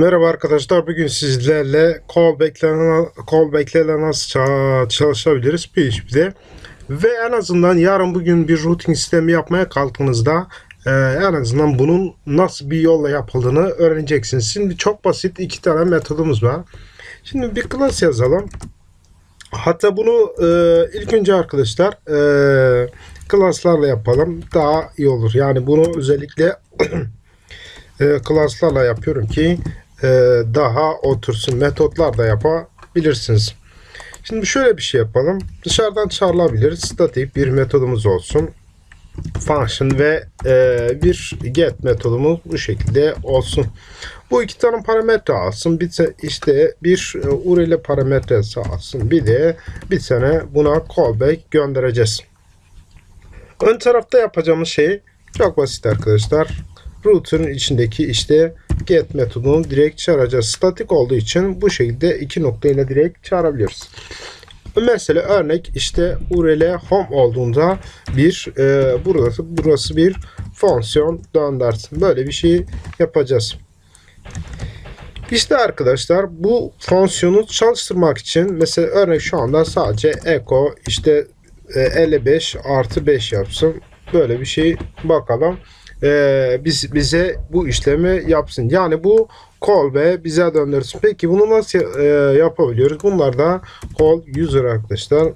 Merhaba arkadaşlar. Bugün sizlerle callback'lerle callback'lerle nasıl ça- çalışabiliriz PHP'de. Ve en azından yarın bugün bir routing sistemi yapmaya kalktığınızda e, en azından bunun nasıl bir yolla yapıldığını öğreneceksiniz. Şimdi çok basit iki tane metodumuz var. Şimdi bir class yazalım. Hatta bunu e, ilk önce arkadaşlar e, class'larla yapalım. Daha iyi olur. Yani bunu özellikle e, klaslarla yapıyorum ki daha otursun metotlar da yapabilirsiniz. Şimdi şöyle bir şey yapalım. Dışarıdan çağrılabilir. Statik bir metodumuz olsun. Function ve e, bir get metodumuz bu şekilde olsun. Bu iki tane parametre alsın. Bir te- işte bir e, URL parametresi alsın. Bir de bir tane buna callback göndereceğiz. Ön tarafta yapacağımız şey çok basit arkadaşlar. Router'ın içindeki işte get metodunu direkt çağıracağız. Statik olduğu için bu şekilde iki noktayla direkt çağırabiliyoruz. Mesela örnek işte URL home olduğunda bir e, burası burası bir fonksiyon döndürsün. Böyle bir şey yapacağız. İşte arkadaşlar bu fonksiyonu çalıştırmak için mesela örnek şu anda sadece echo işte e, 55 artı 5 yapsın. Böyle bir şey bakalım. E, biz bize bu işlemi yapsın. Yani bu call ve bize döndürsün. Peki bunu nasıl e, yapabiliyoruz? Bunlar da call user arkadaşlar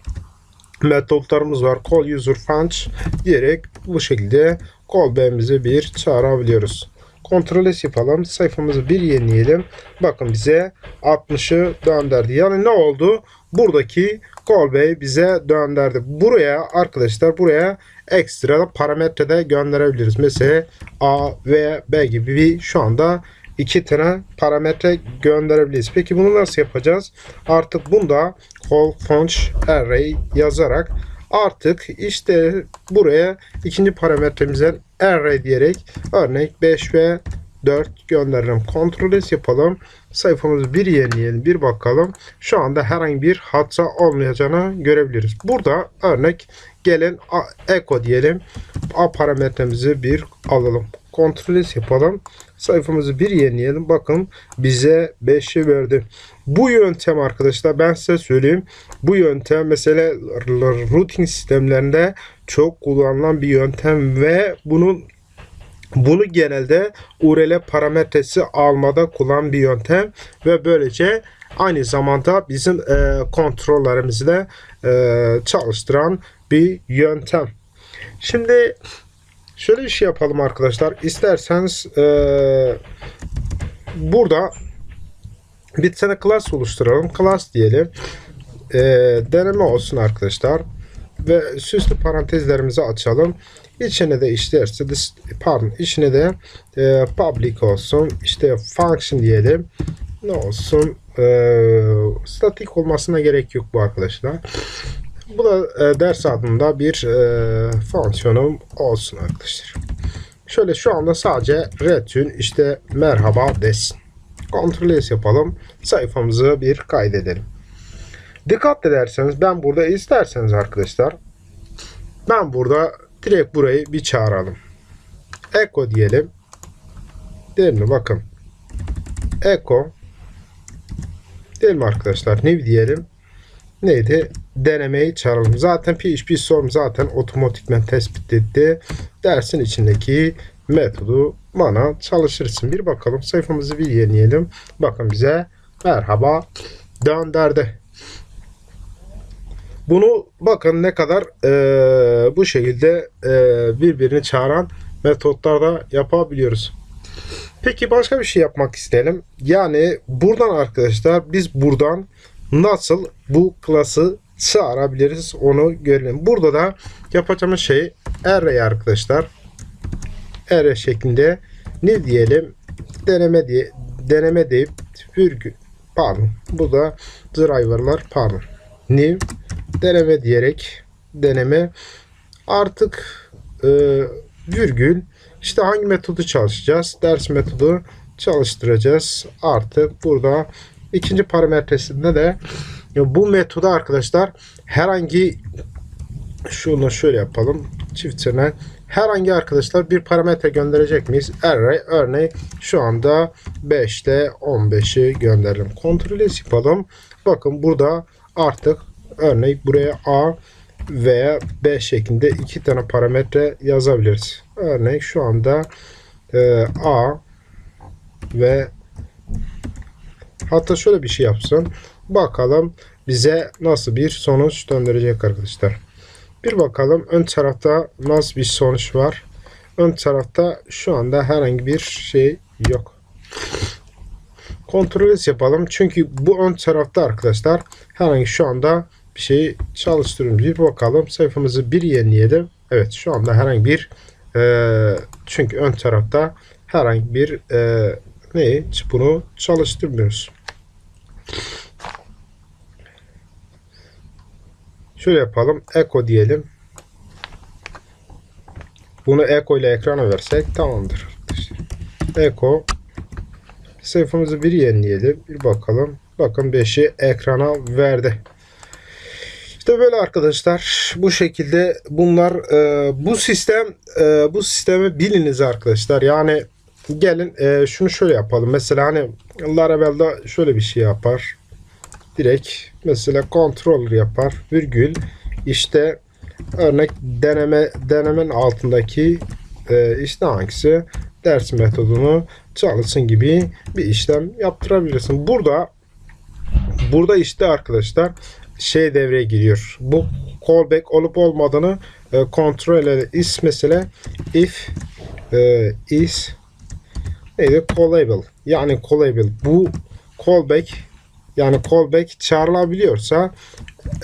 metotlarımız var. Call user function diyerek bu şekilde callback'imizi bir çağırabiliyoruz. Ctrl S yapalım. Sayfamızı bir yenileyelim. Bakın bize 60'ı döndürdü. Yani ne oldu? Buradaki callback bize döndürdü. Buraya arkadaşlar buraya ekstra parametre de gönderebiliriz. Mesela A ve B gibi bir şu anda iki tane parametre gönderebiliriz. Peki bunu nasıl yapacağız? Artık bunda call function array yazarak artık işte buraya ikinci parametremize array diyerek örnek 5 ve 4 gönderirim. Ctrl S yapalım. Sayfamızı bir yenileyelim. Bir bakalım. Şu anda herhangi bir hata olmayacağını görebiliriz. Burada örnek gelin echo diyelim. A parametremizi bir alalım. S yapalım. Sayfamızı bir yenileyelim. Bakın bize 5'i verdi. Bu yöntem arkadaşlar ben size söyleyeyim. Bu yöntem mesela routing sistemlerinde çok kullanılan bir yöntem ve bunun bunu genelde URL parametresi almada kullanan bir yöntem ve böylece aynı zamanda bizim e, kontrollerimizi de e, çalıştıran bir yöntem. Şimdi şöyle bir şey yapalım arkadaşlar. İsterseniz e, burada bir tane class oluşturalım. Class diyelim. E, deneme olsun arkadaşlar. Ve süslü parantezlerimizi açalım. İçine de de, pardon içine de e, public olsun. İşte function diyelim. Ne olsun? E, statik olmasına gerek yok bu arkadaşlar. Bu da e, ders adında bir e, fonksiyonum olsun arkadaşlar. Şöyle şu anda sadece return işte merhaba desin. Ctrl S yapalım. Sayfamızı bir kaydedelim. Dikkat ederseniz ben burada isterseniz arkadaşlar ben burada direkt burayı bir çağıralım. Echo diyelim. Değil mi? Bakın. Echo değil mi arkadaşlar? Ne diyelim? Neydi? Denemeyi çağıralım. Zaten PHP Storm zaten otomatikmen tespit etti. Dersin içindeki metodu bana çalışırsın. Bir bakalım sayfamızı bir yenileyelim. Bakın bize merhaba döndürdü. Bunu bakın ne kadar e, bu şekilde e, birbirini çağıran metotlarda yapabiliyoruz. Peki başka bir şey yapmak isteyelim. Yani buradan arkadaşlar biz buradan nasıl bu klası çağırabiliriz onu görelim. Burada da yapacağımız şey array arkadaşlar. Array şeklinde ne diyelim? Deneme diye deneme deyip virgül pardon. Bu da driver'lar pardon. New deneme diyerek deneme artık e, virgül işte hangi metodu çalışacağız? Ders metodu çalıştıracağız. Artık burada ikinci parametresinde de bu metodu arkadaşlar herhangi şunu şöyle yapalım. Çift tane herhangi arkadaşlar bir parametre gönderecek miyiz? Array örneğin şu anda 5'te 15'i gönderelim. Kontrol yapalım. Bakın burada artık örneğin buraya A veya B şeklinde iki tane parametre yazabiliriz. Örneğin şu anda e, A ve hatta şöyle bir şey yapsın. Bakalım bize nasıl bir sonuç döndürecek arkadaşlar. Bir bakalım ön tarafta nasıl bir sonuç var. Ön tarafta şu anda herhangi bir şey yok. Kontrol yapalım. Çünkü bu ön tarafta arkadaşlar herhangi şu anda bir şeyi çalıştırıyoruz. Bir bakalım sayfamızı bir yenileyelim. Evet şu anda herhangi bir e, çünkü ön tarafta herhangi bir e, neyi bunu çalıştırmıyoruz. Şöyle yapalım. Eko diyelim. Bunu Eko ile ekrana versek tamamdır. Eko sayfamızı bir yenileyelim. Bir bakalım. Bakın 5'i ekrana verdi. İşte böyle arkadaşlar. Bu şekilde bunlar e, bu sistem e, bu sistemi biliniz arkadaşlar. Yani gelin e, şunu şöyle yapalım. Mesela hani Laravel'da şöyle bir şey yapar. Direkt mesela controller yapar. Virgül işte örnek deneme denemenin altındaki e, işte hangisi ders metodunu çalışsın gibi bir işlem yaptırabilirsin. Burada burada işte arkadaşlar şey devreye giriyor. Bu callback olup olmadığını e, kontrol ede. Is mesela if e, is neydi? Callable. Yani callable. Bu callback yani callback çağrılabiliyorsa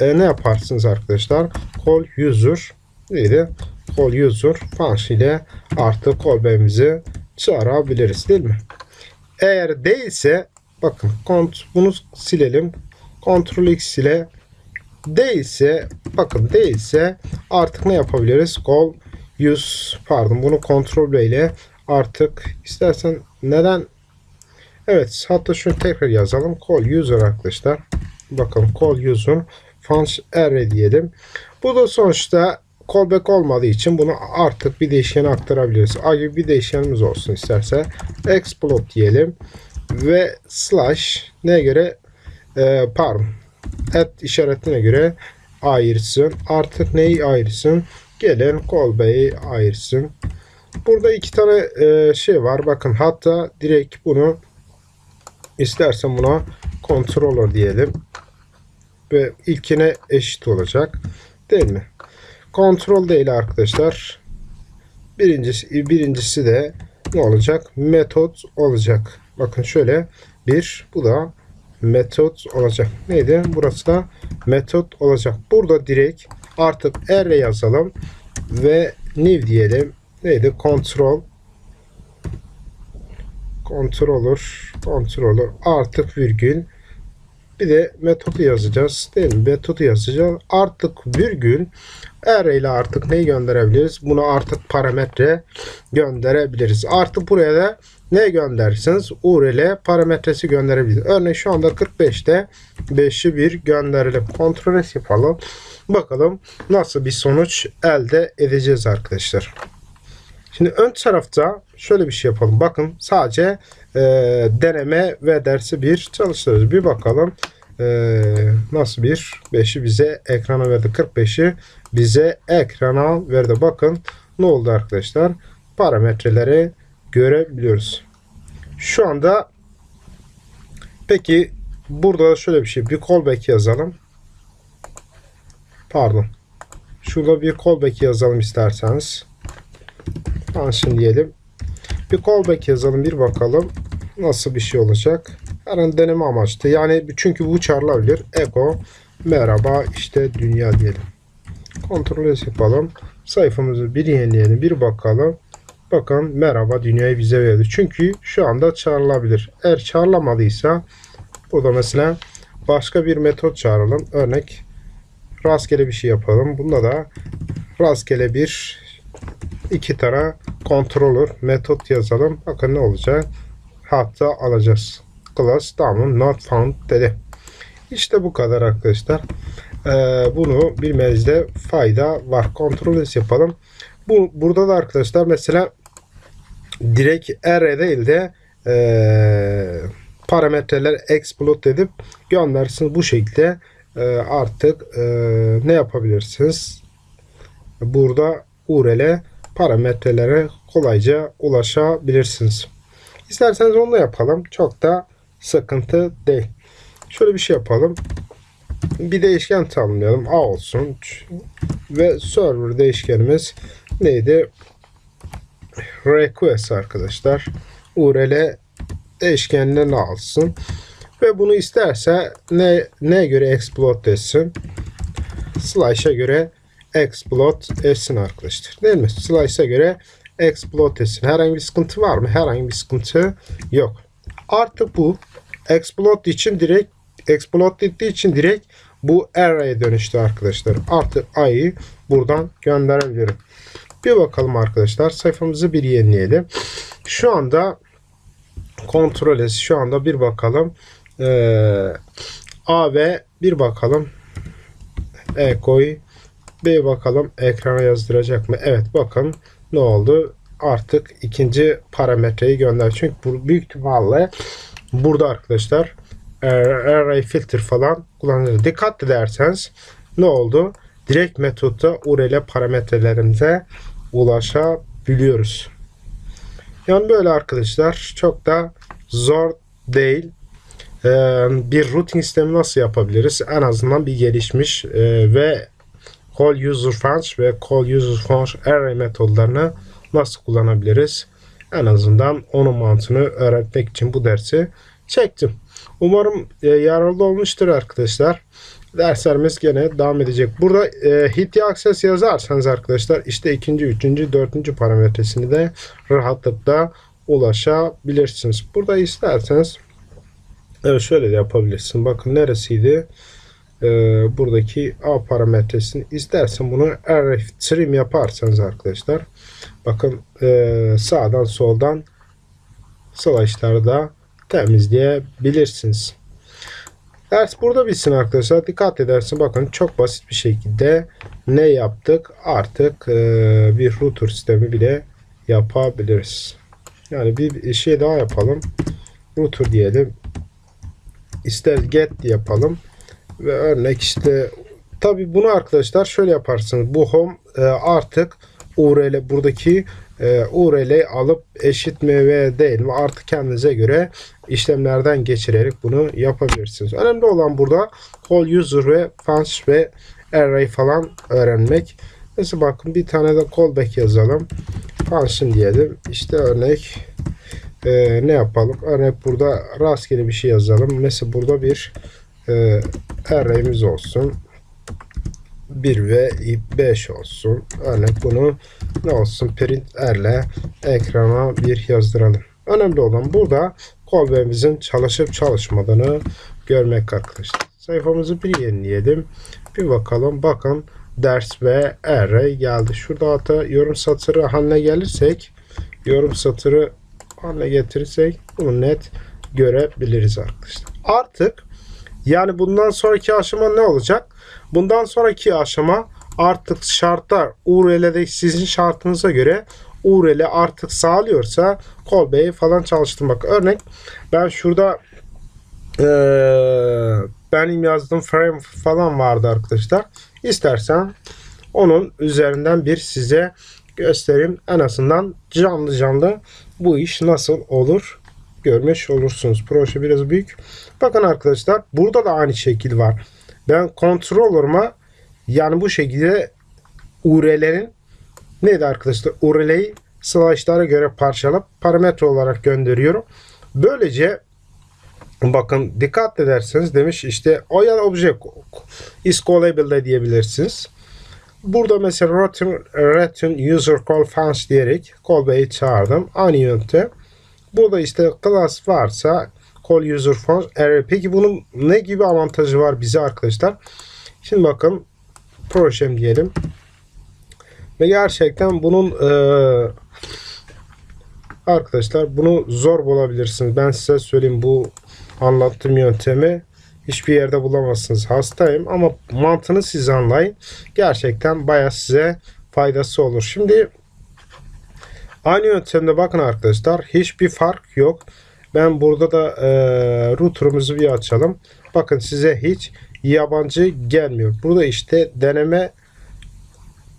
e, ne yaparsınız arkadaşlar? Call user neydi? Call user function ile artık callback'imizi çağırabiliriz değil mi? Eğer değilse bakın bunu silelim. Ctrl X ile değilse bakın değilse artık ne yapabiliriz? Call use pardon bunu Ctrl B ile artık istersen neden Evet hatta şunu tekrar yazalım. Call user arkadaşlar. Bakın call user function array diyelim. Bu da sonuçta callback olmadığı için bunu artık bir değişkene aktarabiliriz. A gibi bir değişkenimiz olsun isterse. Explode diyelim. Ve slash neye göre e, pardon at işaretine göre ayırsın. Artık neyi ayırsın? Gelin callback'i ayırsın. Burada iki tane e, şey var. Bakın hatta direkt bunu istersen buna controller diyelim. Ve ilkine eşit olacak. Değil mi? Kontrol değil arkadaşlar. Birincisi, birincisi de ne olacak? Metot olacak. Bakın şöyle bir bu da metot olacak. Neydi? Burası da metot olacak. Burada direkt artık R yazalım ve new diyelim. Neydi? Kontrol controller controller artık virgül bir de metodu yazacağız değil mi? Metodu yazacağız. Artık virgül R ile artık neyi gönderebiliriz? Bunu artık parametre gönderebiliriz. Artık buraya da ne gönderirsiniz? URL parametresi gönderebiliriz. Örneğin şu anda 45'te 5'i bir gönderelim. Kontrol yapalım. Bakalım nasıl bir sonuç elde edeceğiz arkadaşlar. Şimdi ön tarafta şöyle bir şey yapalım. Bakın sadece e, deneme ve dersi bir çalıştırıyoruz. Bir bakalım e, nasıl bir 5'i bize ekrana verdi. 45'i bize ekrana verdi. Bakın ne oldu arkadaşlar? Parametreleri görebiliyoruz. Şu anda peki burada şöyle bir şey bir callback yazalım. Pardon. Şurada bir callback yazalım isterseniz. Function diyelim. Bir callback yazalım bir bakalım nasıl bir şey olacak. Her an deneme amaçlı. Yani çünkü bu çağrılabilir. Echo merhaba işte dünya diyelim. Kontrol yapalım. Sayfamızı bir yenileyelim. Bir bakalım. Bakın merhaba dünyayı bize verdi. Çünkü şu anda çağrılabilir. Eğer çağrılamadıysa burada mesela başka bir metot çağıralım. Örnek rastgele bir şey yapalım. Bunda da rastgele bir iki tane controller metot yazalım. Bakın ne olacak? Hatta alacağız. Class download not found dedi. İşte bu kadar arkadaşlar. Ee, bunu bilmenizde fayda var. Kontrol yapalım. Bu burada da arkadaşlar mesela direkt array değil de eee, parametreler exploit edip göndersiniz. Bu şekilde eee, artık eee, ne yapabilirsiniz? Burada URL parametrelere kolayca ulaşabilirsiniz. İsterseniz onu da yapalım. Çok da sıkıntı değil. Şöyle bir şey yapalım. Bir değişken tanımlayalım. A olsun. Ve server değişkenimiz neydi? Request arkadaşlar. URL değişkenlerini alsın. Ve bunu isterse ne neye göre exploit etsin? Slash'a göre exploit etsin arkadaşlar. Değil mi? Slash'a göre exploit etsin. Herhangi bir sıkıntı var mı? Herhangi bir sıkıntı yok. Artık bu exploit için direkt exploit ettiği için direkt bu array'e dönüştü arkadaşlar. Artık I'yi buradan gönderebilirim. Bir bakalım arkadaşlar. Sayfamızı bir yenileyelim. Şu anda kontrol et. Şu anda bir bakalım. Ee, A ve bir bakalım. E koy. Bir bakalım ekrana yazdıracak mı? Evet bakın ne oldu? Artık ikinci parametreyi gönder. Çünkü bu büyük ihtimalle burada arkadaşlar e, array filter falan kullanılır. Dikkat ederseniz ne oldu? Direkt metotta URL parametrelerimize ulaşabiliyoruz. Yani böyle arkadaşlar çok da zor değil. Ee, bir routing sistemi nasıl yapabiliriz? En azından bir gelişmiş e, ve call user function ve call user function array metodlarını nasıl kullanabiliriz? En azından onun mantığını öğretmek için bu dersi çektim. Umarım e, yararlı olmuştur arkadaşlar. Derslerimiz gene devam edecek. Burada e, hit access yazarsanız arkadaşlar işte ikinci, üçüncü, dördüncü parametresini de rahatlıkla ulaşabilirsiniz. Burada isterseniz evet şöyle de yapabilirsin. Bakın neresiydi? Ee, buradaki A parametresini istersen bunu array trim yaparsanız arkadaşlar bakın e, sağdan soldan slash'ları da temizleyebilirsiniz. Ders burada bitsin arkadaşlar. Dikkat edersin. Bakın çok basit bir şekilde ne yaptık? Artık e, bir router sistemi bile yapabiliriz. Yani bir şey daha yapalım. Router diyelim. İster get yapalım. Ve örnek işte tabi bunu arkadaşlar şöyle yaparsınız. Bu home e, artık URL buradaki e, URL'yi alıp eşit mi ve değil mi artık kendinize göre işlemlerden geçirerek bunu yapabilirsiniz. Önemli olan burada call user ve function ve array falan öğrenmek. Mesela bakın bir tane de callback yazalım. Function diyelim. İşte örnek e, ne yapalım? Örnek burada rastgele bir şey yazalım. Mesela burada bir e, array'imiz olsun. 1 ve 5 olsun. Örnek bunu ne olsun print erle ekrana bir yazdıralım. Önemli olan burada callback'imizin çalışıp çalışmadığını görmek arkadaşlar. Sayfamızı bir yenileyelim. Bir bakalım. Bakın ders ve array geldi. Şurada hatta yorum satırı haline gelirsek yorum satırı haline getirirsek bunu net görebiliriz arkadaşlar. Artık yani bundan sonraki aşama ne olacak? Bundan sonraki aşama artık şartlar URL'de sizin şartınıza göre URL artık sağlıyorsa callback'i falan çalıştırmak. Örnek ben şurada ee, benim yazdığım frame falan vardı arkadaşlar. İstersen onun üzerinden bir size göstereyim. En azından canlı canlı bu iş nasıl olur görmüş olursunuz. Proje biraz büyük. Bakın arkadaşlar burada da aynı şekil var. Ben controller'ıma yani bu şekilde URL'lerin neydi arkadaşlar? URL'yi slash'lara göre parçalayıp parametre olarak gönderiyorum. Böylece bakın dikkat ederseniz demiş işte o ya is callable diyebilirsiniz. Burada mesela return, return user call function diyerek callback'i çağırdım. Aynı yöntem. Burada işte class varsa call user function array. Peki bunun ne gibi avantajı var bize arkadaşlar? Şimdi bakın projem diyelim. Ve gerçekten bunun e, arkadaşlar bunu zor bulabilirsiniz. Ben size söyleyeyim bu anlattığım yöntemi hiçbir yerde bulamazsınız. Hastayım ama mantığını siz anlayın. Gerçekten baya size faydası olur. Şimdi Aynı yöntemde bakın arkadaşlar hiçbir fark yok. Ben burada da e, router'ımızı bir açalım. Bakın size hiç yabancı gelmiyor. Burada işte deneme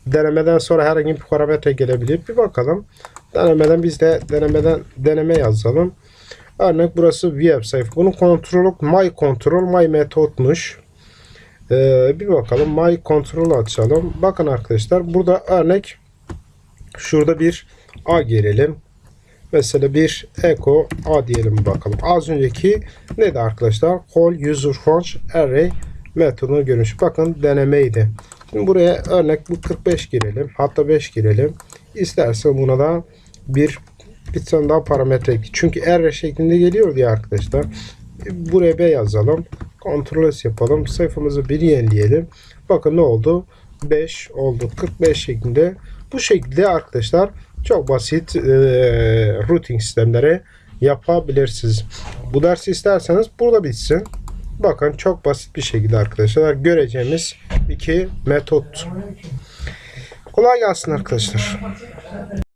denemeden sonra herhangi bir parametre gelebilir. Bir bakalım. Denemeden biz de denemeden deneme yazalım. Örnek burası web sayfa. Bunun kontrolü my control my methodmuş. Ee, bir bakalım my control açalım. Bakın arkadaşlar burada örnek şurada bir a girelim. Mesela bir echo a diyelim bakalım. Az önceki neydi arkadaşlar? Call user function array metodunu görmüş. Bakın denemeydi. Şimdi buraya örnek bu 45 girelim. Hatta 5 girelim. İstersen buna da bir bir tane daha parametre. Çünkü array şeklinde geliyor diye arkadaşlar. Buraya B yazalım. Ctrl S yapalım. Sayfamızı bir yenileyelim. Bakın ne oldu? 5 oldu. 45 şeklinde. Bu şekilde arkadaşlar çok basit e, routing sistemleri yapabilirsiniz. Bu dersi isterseniz burada bitsin. Bakın çok basit bir şekilde arkadaşlar göreceğimiz iki metot. Kolay gelsin arkadaşlar.